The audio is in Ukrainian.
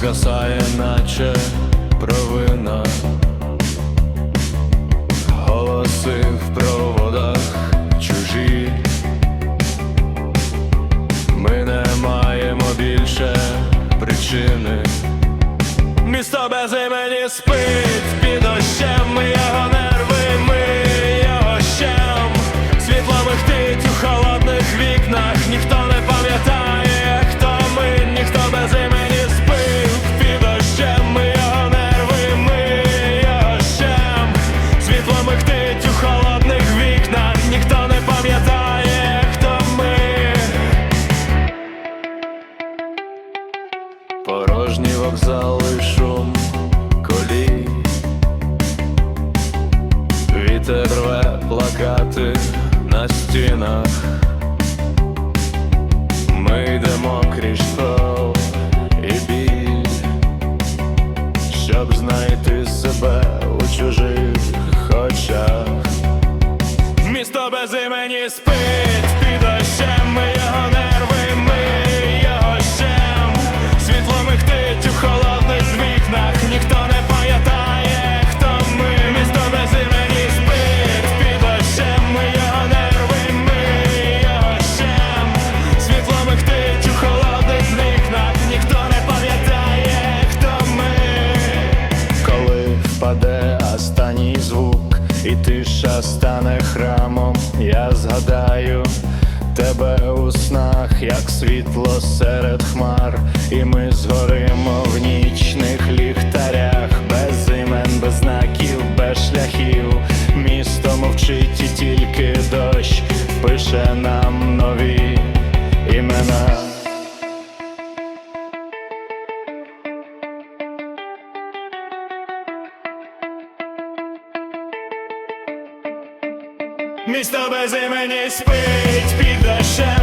Згасає, наче провина. Голоси в проводах чужі. Ми не маємо більше причини. Місто без імені спить під дощем, ми його нерви, Порожній вокзал і шум колій. Вітер рве плакати на стінах. Ми йдемо крізь школ і біль Щоб знайти себе у чужих очах. Місто без імені спить стане храмом, я згадаю тебе у снах, як світло серед хмар, і ми згоримо в нічних ліхтарях, без імен, без знаків, без шляхів. Місто мовчить і тільки дощ пише нам Місто без імені спить під дощем,